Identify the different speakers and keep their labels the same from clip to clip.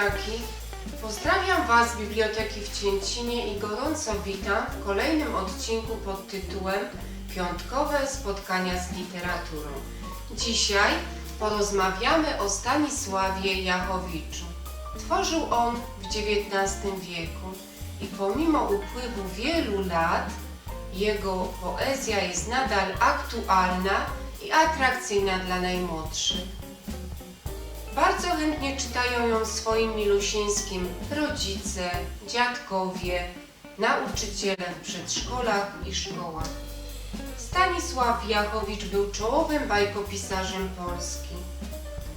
Speaker 1: dzieciaki! Pozdrawiam Was z Biblioteki w Cięcinie i gorąco witam w kolejnym odcinku pod tytułem Piątkowe spotkania z literaturą. Dzisiaj porozmawiamy o Stanisławie Jachowiczu. Tworzył on w XIX wieku i pomimo upływu wielu lat jego poezja jest nadal aktualna i atrakcyjna dla najmłodszych. Bardzo chętnie czytają ją swoim milusińskim rodzice, dziadkowie, nauczyciele w przedszkolach i szkołach. Stanisław Jachowicz był czołowym bajkopisarzem Polski.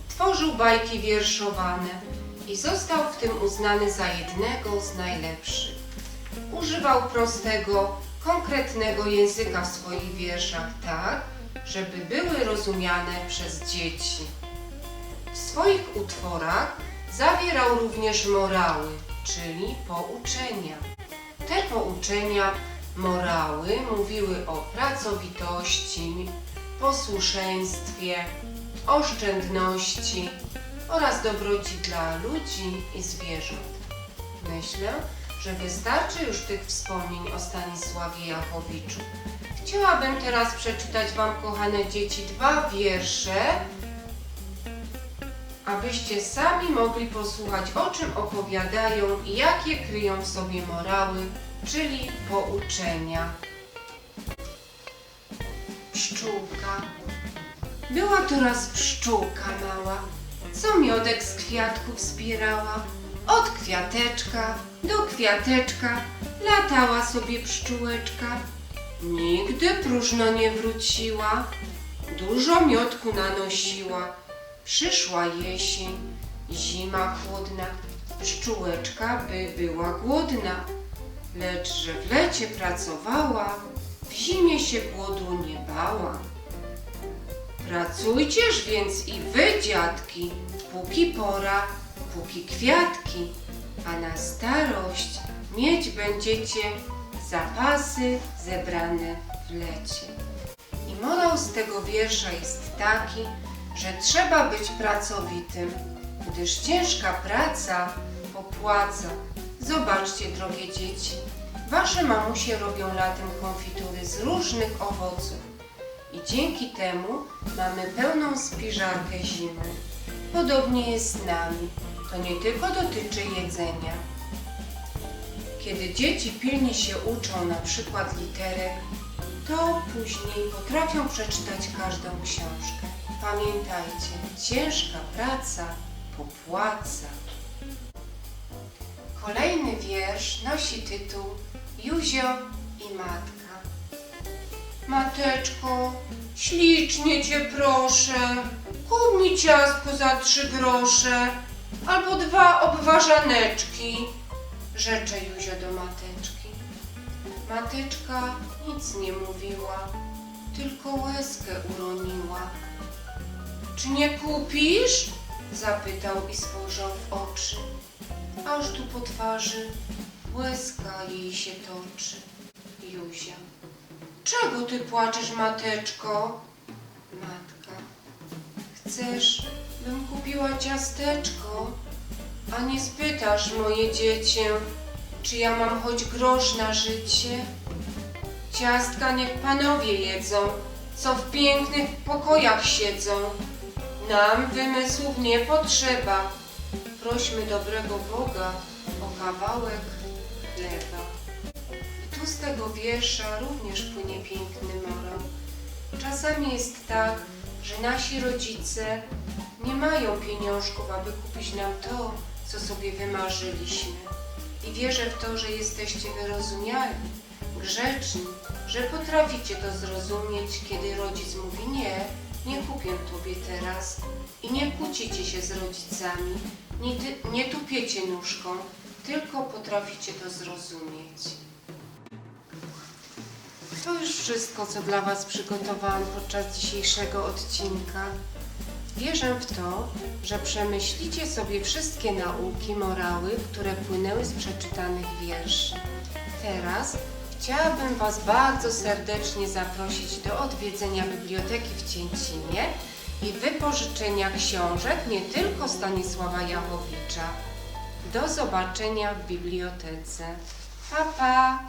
Speaker 1: Tworzył bajki wierszowane i został w tym uznany za jednego z najlepszych. Używał prostego, konkretnego języka w swoich wierszach tak, żeby były rozumiane przez dzieci. W swoich utworach zawierał również morały, czyli pouczenia. Te pouczenia, morały mówiły o pracowitości, posłuszeństwie, oszczędności oraz dobroci dla ludzi i zwierząt. Myślę, że wystarczy już tych wspomnień o Stanisławie Jachowiczu. Chciałabym teraz przeczytać Wam, kochane dzieci, dwa wiersze, abyście sami mogli posłuchać, o czym opowiadają i jakie kryją w sobie morały, czyli pouczenia. Pszczółka. Była to raz pszczółka mała, co miodek z kwiatków zbierała. Od kwiateczka do kwiateczka latała sobie pszczółeczka. Nigdy próżno nie wróciła, dużo miodku nanosiła. Przyszła jesień, zima chłodna, pszczółeczka by była głodna, lecz że w lecie pracowała, w zimie się głodu nie bała. Pracujcież więc i wy, dziadki, póki pora, póki kwiatki, a na starość mieć będziecie zapasy zebrane w lecie. I morał z tego wiersza jest taki, że trzeba być pracowitym, gdyż ciężka praca opłaca. Zobaczcie, drogie dzieci, wasze mamusie robią latem konfitury z różnych owoców i dzięki temu mamy pełną spiżarkę zimy. Podobnie jest z nami. To nie tylko dotyczy jedzenia. Kiedy dzieci pilnie się uczą na przykład literek, to później potrafią przeczytać każdą książkę. Pamiętajcie, ciężka praca popłaca. Kolejny wiersz nosi tytuł Juzio i matka. Mateczko, ślicznie cię proszę, kup mi ciastko za trzy grosze albo dwa obwarzaneczki, rzecze Juzio do mateczki. Mateczka nic nie mówiła, tylko łezkę uroniła. Czy nie kupisz? Zapytał i spojrzał w oczy. Aż tu po twarzy łezka jej się toczy. Juzia. Czego ty płaczesz, mateczko? Matka. Chcesz, bym kupiła ciasteczko? A nie spytasz, moje dziecię, czy ja mam choć grosz na życie? Ciastka niech panowie jedzą, co w pięknych pokojach siedzą. Nam wymysłów nie potrzeba. Prośmy dobrego Boga o kawałek chleba. I tu z tego wiersza również płynie piękny morał. Czasami jest tak, że nasi rodzice nie mają pieniążków, aby kupić nam to, co sobie wymarzyliśmy. I wierzę w to, że jesteście wyrozumiali, grzeczni, że potraficie to zrozumieć, kiedy rodzic mówi nie, nie kupię tobie teraz i nie kłócicie się z rodzicami, nie, nie tupiecie nóżką, tylko potraficie to zrozumieć. To już wszystko, co dla Was przygotowałam podczas dzisiejszego odcinka. Wierzę w to, że przemyślicie sobie wszystkie nauki, morały, które płynęły z przeczytanych wierszy. Teraz chciałabym Was bardzo serdecznie zaprosić do odwiedzenia biblioteki w Cięcinie i wypożyczenia książek nie tylko Stanisława Jachowicza. Do zobaczenia w bibliotece. Pa, pa!